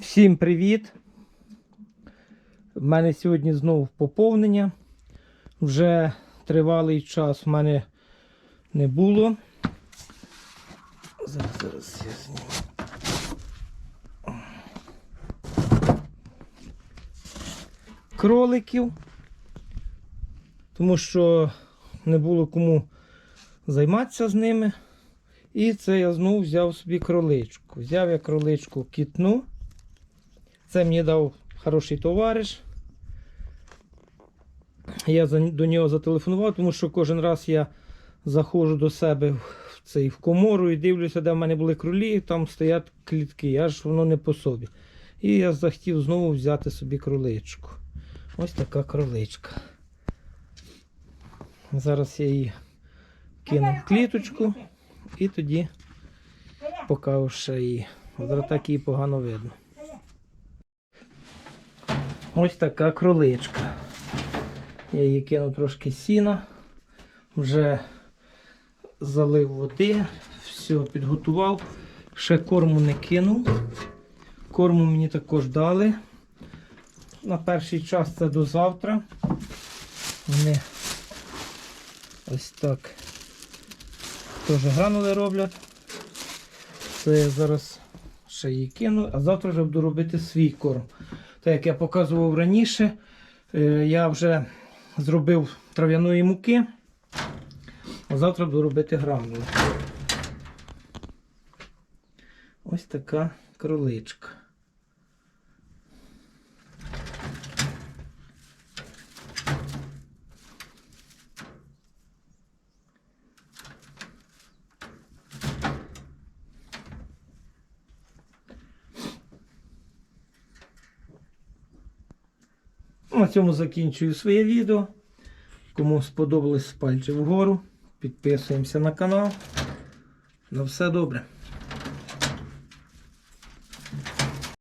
Всім привіт! В мене сьогодні знову поповнення. Вже тривалий час в мене не було. Зараз, зараз я зніму. Кроликів. Тому що не було кому займатися з ними. І це я знову взяв собі кроличку. Взяв я кроличку кітну. Це мені дав хороший товариш. Я до нього зателефонував, тому що кожен раз я заходжу до себе в цей в комору і дивлюся, де в мене були кролі, там стоять клітки, аж воно не по собі. І я захотів знову взяти собі кроличку. Ось така кроличка. Зараз я її кину в кліточку і тоді покажу ще її. Зараз так її погано видно. Ось така кроличка. Я її кинув трошки сіна, вже залив води, все підготував. Ще корму не кинув. Корму мені також дали. На перший час це до завтра. Вони ось так теж гранули роблять. Це я зараз ще її кину, а завтра вже буду робити свій корм. Так як я показував раніше, е, я вже зробив трав'яної муки, а завтра буду робити гранули. Ось така кроличка. На цьому закінчую своє відео. Кому сподобалось пальчик вгору, підписуємося на канал. На все добре.